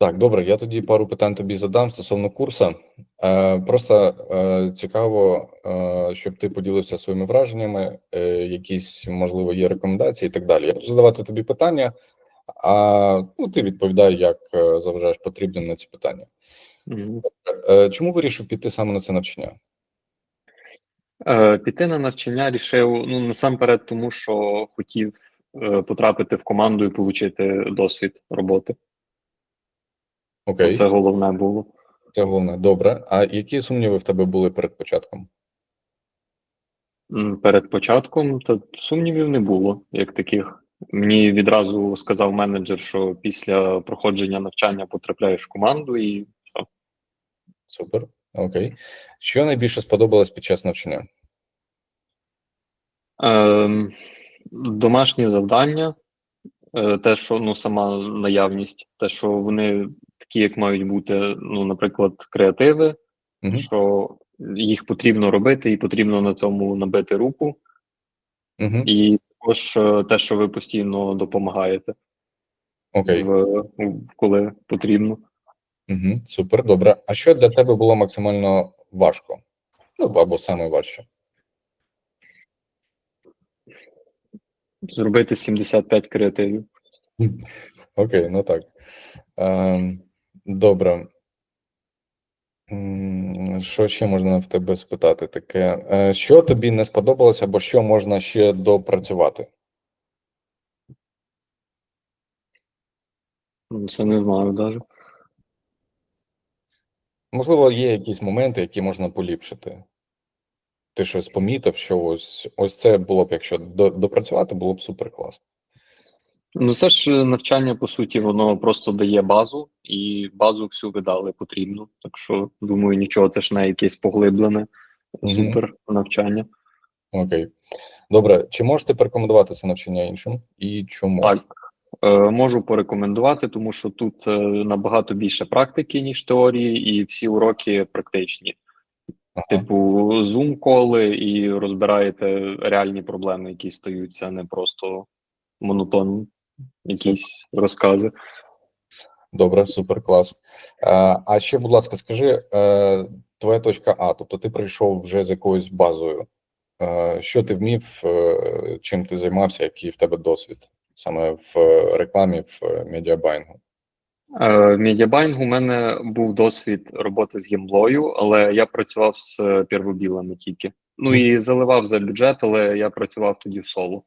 Так, добре, я тоді пару питань тобі задам стосовно курсу. Е, просто е, цікаво, е, щоб ти поділився своїми враженнями, е, якісь, можливо, є рекомендації і так далі. Я буду задавати тобі питання, а ну, ти відповідай, як е, заважаєш потрібним на ці питання. Мгм. Е, чому вирішив піти саме на це навчання? Е, Піти на навчання рішив ну насамперед, тому що хотів е, потрапити в команду і отримати досвід роботи. Окей, Це головне було. це головне. Добре. А які сумніви в тебе були перед початком? Перед початком та сумнівів не було як таких. Мені відразу сказав менеджер, що після проходження навчання потрапляєш в команду, і все. Супер. Окей. Що найбільше сподобалось під час навчання? Ем, домашні завдання, е, те, що ну сама наявність, те, що вони такі, як мають бути, ну, наприклад, креативи, Мгм. що їх потрібно робити, і потрібно на цьому набити руку, Угу. і також е, те, що ви постійно допомагаєте, Окей. в, в- коли потрібно. Угу, супер, добре. А що для тебе було максимально важко? Ну, або саме важче? Зробити 75 креативів. Окей, ну так. Ем, добре. Що ще можна в тебе спитати таке? Е, Що тобі не сподобалося, або що можна ще допрацювати? Ну, Це не знаю навіть. Можливо, є якісь моменти, які можна поліпшити. Ти щось помітив, що ось ось це було б, якщо допрацювати, було б супер клас. Ну, це ж е, навчання, по суті, воно просто дає базу, і базу всю ви дали потрібно. Так що, думаю, нічого, це ж не якесь поглиблене, супер навчання. Окей. Добре, чи можете порекомендувати це навчання іншим? І чому? Так, е, можу порекомендувати, тому що тут е, набагато більше практики, ніж теорії, і всі уроки практичні. Ага. Типу, зум-коли і розбираєте реальні проблеми, які стаються, а не просто монотонні якісь розкази. Добре, супер, клас. Е, А ще, будь ласка, скажи, е, твоя точка А, тобто ти прийшов вже з якоюсь базою. Е, Що ти вмів, чим ти займався, який в тебе досвід саме в рекламі, в медіабайнгу? В медіабайнгу у мене був досвід роботи з гемблою, але я працював з первобілами тільки. Ну і заливав за бюджет, але я працював тоді в соло.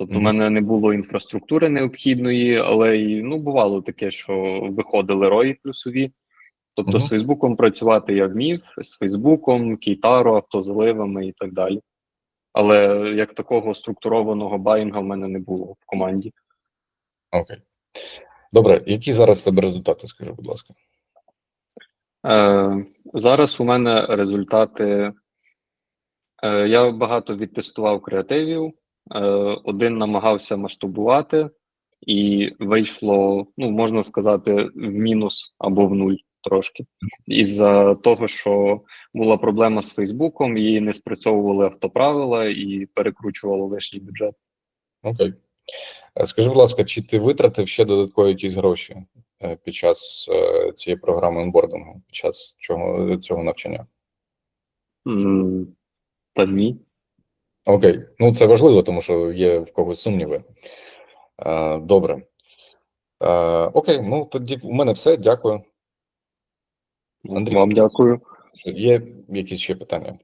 Тобто, в мене не було інфраструктури необхідної, але і ну бувало таке, що виходили рої плюсові. Тобто з Фейсбуком працювати я вмів, з Фейсбуком, Кейтаро, автозаливами і так далі. Але як такого структурованого баїнга в мене не було в команді. Окей. Добре, які зараз в тебе результати, скажи, будь ласка. Е, зараз у мене результати. Е, я багато відтестував креативів. Е, один намагався масштабувати, і вийшло, ну можна сказати, в мінус або в нуль трошки. Із-за того, що була проблема з Фейсбуком, її не спрацьовували автоправила і перекручувало лишній бюджет. Окей. Е, Скажи, будь ласка, чи ти витратив ще додаткові якісь гроші е, під час цієї програми онбордингу, під час чого, цього навчання? М, Та ні. Окей, ну це важливо, тому що є в когось сумніви. Е, Добре. Е, Окей, ну тоді у мене все. Дякую. Андрій. Вам дякую. Є якісь ще питання?